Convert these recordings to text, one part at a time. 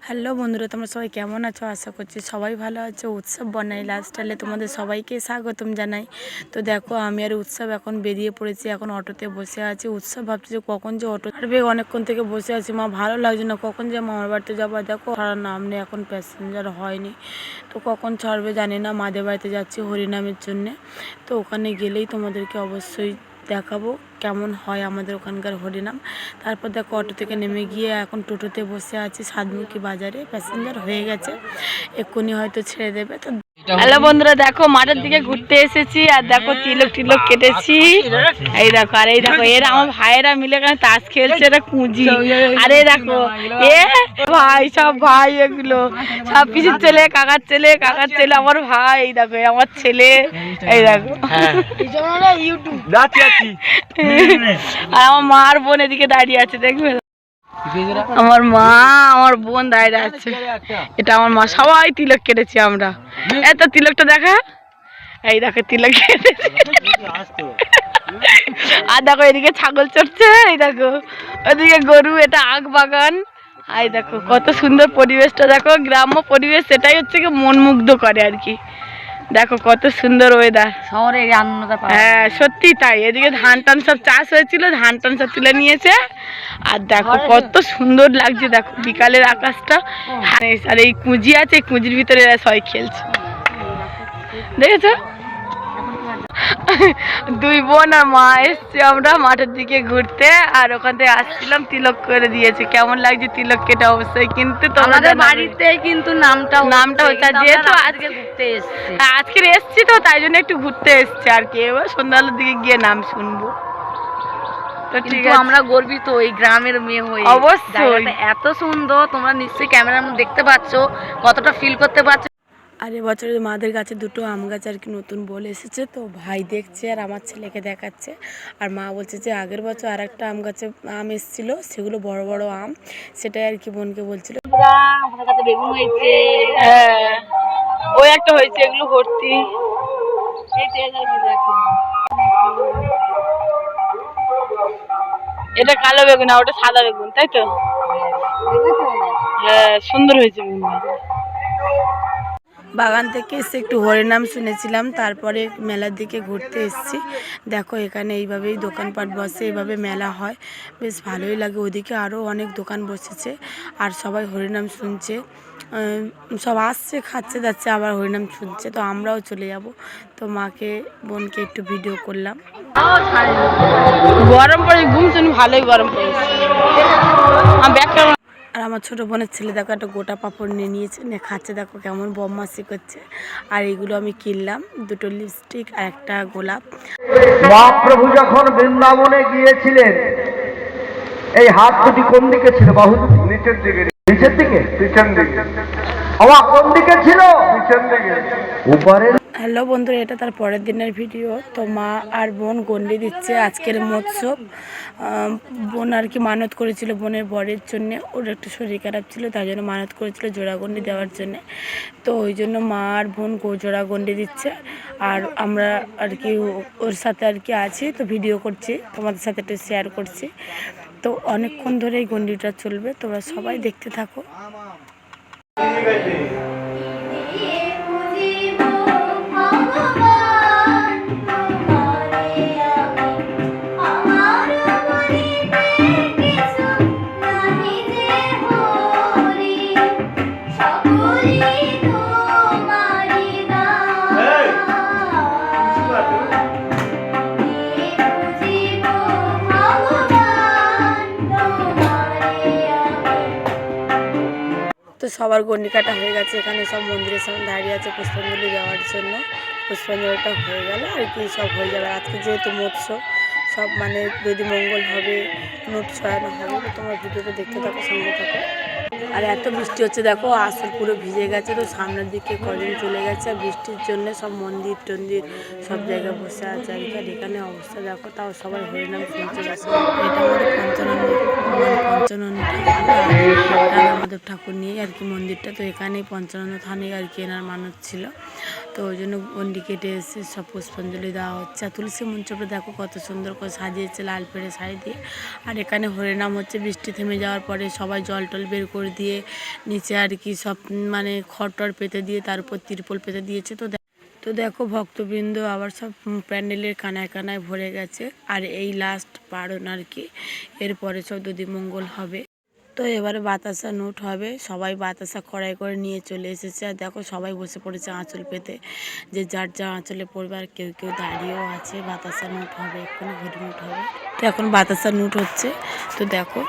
Hello বন্ধুরা, তোমরা সবাই কেমন আছো? আশা করছি সবাই ভালো আছো। উৎসব বনাই লাস্টটালে তোমাদের সবাইকে স্বাগতম জানাই। তো দেখো, আমি আর উৎসব এখন বেরিয়ে পড়েছি, এখন অটোতে বসে আছি। উৎসব ভাবছি যে কখন যে অটো ছাড়বে, অনেকক্ষণ থেকে বসে আছি। মা, ভালো লাগছে না, কখন যে মামার বাড়িতে যাব? দেখো ছাড়ার নাম নেই এখন প্যাসেঞ্জার হয়নি। তো কখন ছাড়বে জানি না, মাদের বাড়িতে যাচ্ছি হরিনামের জন্যে। তো ওখানে গেলেই তোমাদেরকে অবশ্যই দেখাবো কেমন হয় আমাদের ওখানকার হরিনাম। তারপর দেখো অটো থেকে নেমে গিয়ে এখন টোটোতে বসে আছি সাতমুখী বাজারে। প্যাসেঞ্জার হয়ে গেছে, এক্ষুনি হয়তো ছেড়ে দেবে। তো হ্যালো বন্ধুরা দেখো মাঠের দিকে ঘুরতে এসেছি আর দেখো তিলক টিলক কেটেছি এই দেখো আর এই দেখো এরা আমার ভাইয়েরা মিলে এখানে তাস খেলছে এটা কুঁজি আরে দেখো এ ভাই সব ভাই এগুলো সব পিসির ছেলে কাকার ছেলে কাকার ছেলে আমার ভাই এই দেখো আমার ছেলে এই দেখো আর আমার মার বোন এদিকে দাঁড়িয়ে আছে দেখবে আমার মা, আমার বোন দাঁড়িয়ে আছে। এটা আমার মা, সবাই তিলক কেটেছি আমরা। এত তিলকটা দেখা। এই দেখো, তিলক আর দেখো, এদিকে ছাগল চড়ছে, এই দেখো। ওদিকে গরু, এটা আখ বাগান। এই দেখো, কত সুন্দর পরিবেশটা, দেখো, গ্রাম্য পরিবেশ, সেটাই হচ্ছে কি মন মুগ্ধ করে আর কি। দেখো কত সুন্দর ওয়েদার শহরে আনন্দটা হ্যাঁ সত্যি তাই। এদিকে ধান টান সব চাষ হয়েছিল ধান টান সব তুলে নিয়েছে। আর দেখো কত সুন্দর লাগছে দেখো বিকালের আকাশটা। আর এই কুঁজি আছে কুঁজির ভিতরে এরা সবাই খেলছে। দেখেছ? দুই বোন আর মা এসছে আমরা মাঠের দিকে ঘুরতে আর ওখান থেকে আসছিলাম তিলক করে দিয়েছে। কেমন লাগছে তিলক কেটে অবশ্যই কিন্তু তোমরা আমাদের বাড়িতে কিন্তু নামটা নামটা হচ্ছে, যেহেতু আজকে আজকে- ঘুরতে এসেছি। আজকে এসছি তো তাই জন্য একটু ঘুরতে এসছি আর কি। এবার সন্ধ্যাবেলার দিকে গিয়ে নাম শুনব। কিন্তু আমরা গর্বিত এই গ্রামের মেয়ে হয়ে। অবশ্যই। এত সুন্দর তোমরা নিশ্চয়ই ক্যামেরার মধ্যে দেখতে পাচ্ছো কতটা ফিল করতে পারছ। আর এবছরের মাদের গাছে দুটো আম গাছ আর কি নতুন বলে এসেছে তো ভাই দেখছে আর আমার ছেলেকে দেখাচ্ছে। আর মা বলছে যে আগের বছর আর একটা আম গাছে আম এসেছিল সেগুলো বড় বড় আম সেটাই আর কি বোনকে বলছিল। বেগুন হয়েছে হ্যাঁ ওই একটা হয়েছে এগুলো ভর্তি। এটা কালো বেগুন আর ওটা সাদা বেগুন তাই তো? হ্যাঁ সুন্দর হয়েছে বেগুন বাগান থেকে এসে একটু হরিনাম শুনেছিলাম, তারপরে মেলার দিকে ঘুরতে এসেছি। দেখো, এখানে এইভাবেই দোকানপাট বসে এইভাবে মেলা হয়। বেশ ভালোই লাগে। ওদিকে আরও অনেক দোকান বসেছে, আর সবাই হরিনাম শুনছে। সব আসছে, খাচ্ছে, যাচ্ছে, আবার হরিনাম শুনছে। তো আমরাও চলে যাব। তো মাকে, বোনকে একটু ভিডিও করলাম। গরম পড়ে ঘুম শুনি ভালোই গরম পড়েছে। আর আমার ছোট বোনের ছেলে দেখো একটা গোটা পাপড় নিয়ে নিয়েছে নিয়ে খাচ্ছে দেখো কেমন বদমাসি করছে। আর এগুলো আমি কিনলাম দুটো লিপস্টিক আর একটা গোলাপ। মহাপ্রভু যখন বৃন্দাবনে গিয়েছিলেন এই হাত দুটি কোন দিকে ছিল বাহু? নিচের দিকে। নিচের দিকে? পিছন দিকে। আমার কোন দিকে ছিল? পিছন দিকে। উপরে হ্যালো বন্ধুরা, এটা তার পরের দিনের ভিডিও। তো মা আর বোন গন্ডি দিচ্ছে আজকের মৎসব। বোন আর কি মানত করেছিল বোনের বরের জন্যে। ওর একটু শরীর খারাপ ছিল তাই জন্য মানত করেছিল জোড়া গন্ডি দেওয়ার জন্যে। তো ওই জন্য মা আর বোন গো- জোড়া গন্ডি দিচ্ছে। আর আমরা আর কি ওর সাথে আর কি আছি, তো ভিডিও করছি, তোমাদের সাথে একটু শেয়ার করছি। তো অনেকক্ষণ ধরে এই গন্ডিটা চলবে, তোমরা সবাই দেখতে থাকো। সবার গন্ডি কাটা হয়ে গেছে। এখানে সব মন্দিরের সামনে দাঁড়িয়ে আছে পুষ্পাঞ্জলি দেওয়ার জন্য। পুষ্পাঞ্জলিটা হয়ে গেল আর কি, সব হয়ে যাবে। আজকে যেহেতু মৎস্য সব মানে যদি মঙ্গল হবে নোট ছড়ানো হবে, তো তোমার ভিডিওটা দেখতে থাকো, সঙ্গে থাকো। আর এত বৃষ্টি হচ্ছে, দেখো আসল পুরো ভিজে গেছে, তো সামনের দিকে কদিন চলে গেছে। আর বৃষ্টির জন্য সব মন্দির টন্দির, সব জায়গায় বসে আছে। আর আর এখানে অবস্থা, দেখো, তাও সবাই হরিনাম শুনছে বসে এটা আমাদের পঞ্চানন্দ মানে পঞ্চানন ঠাকুর। নিয়ে আর কি মন্দিরটা। তো এখানেই পঞ্চানন্দ থানে আর কি এনার মানত ছিল। তো ওই জন্য গন্ডি কেটে এসে সব পুষ্পাঞ্জলি দেওয়া হচ্ছে। আর তুলসী মঞ্চটা দেখো কত সুন্দর করে সাজিয়েছে লাল পেড়ে শাড়ি দিয়ে। আর এখানে হরিনাম হচ্ছে, বৃষ্টি থেমে যাওয়ার পরে সবাই জল টল বের করে দিয়ে নিচে আর কি সব মানে খড়টর পেতে দিয়ে তার উপর তিরপল পেতে দিয়েছে। তো তো দেখো ভক্তবৃন্দ আবার সব প্যান্ডেলের কানায় কানায় ভরে গেছে। আর এই লাস্ট পারণ আর কি। এরপরে সব দধিমঙ্গল হবে। তো এবারে বাতাসা নোট হবে। সবাই বাতাসা কড়াই করে নিয়ে চলে এসেছে। আর দেখো সবাই বসে পড়েছে আঁচল পেতে। যে যার যা আঁচলে পড়বে আর কেউ কেউ দাঁড়িয়েও আছে। বাতাসা নোট হবে, এক্ষুনি ঘড়ি নোট হবে। তো এখন বাতাসা নোট হচ্ছে। তো দেখো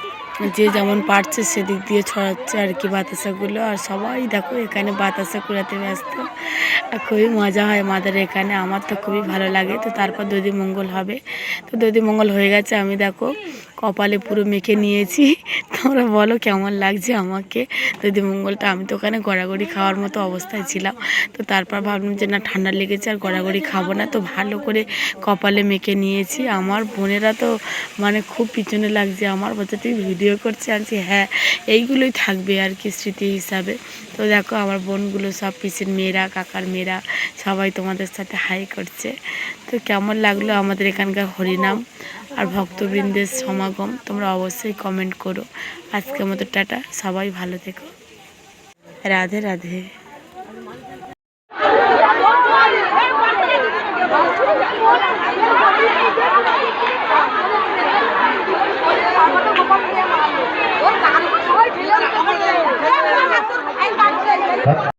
যে যেমন পারছে সেদিক দিয়ে ছড়াচ্ছে আর কি বাতাসাগুলো। আর সবাই দেখো এখানে বাতাসা কুড়াতে ব্যস্ত। আর খুবই মজা হয় আমাদের এখানে। আমার তো খুবই ভালো লাগে। তো তারপর দধি মঙ্গল হবে, তো দধি মঙ্গল হয়ে গেছে আমি দেখো কপালে পুরো মেখে নিয়েছি। তোমরা বলো কেমন লাগছে আমাকে? দধি মঙ্গলটা, আমি তো ওখানে গড়াগড়ি খাওয়ার মতো অবস্থায় ছিলাম। তো তারপর ভাবলাম যে না, ঠান্ডা লেগেছে আর গড়াগড়ি খাব না। তো ভালো করে কপালে মেখে নিয়েছি। আমার বোনেরা তো মানে খুব পিছনে লাগছে। আমার বলছে, তুই ভিডিও করছে? আনছি হ্যাঁ এইগুলোই থাকবে আর কি স্মৃতি হিসাবে। তো দেখো, আমার বোনগুলো সব পিসির মেয়েরা, কাকার মেয়েরা সবাই তোমাদের সাথে হাই করছে। তো কেমন লাগল আমাদের এখানকার হরিনাম? আর ভক্তবৃন্দের সমাগম তোমরা অবশ্যই কমেন্ট করো। আজকের মতো টাটা, সবাই ভালো থেকো। রাধে রাধে।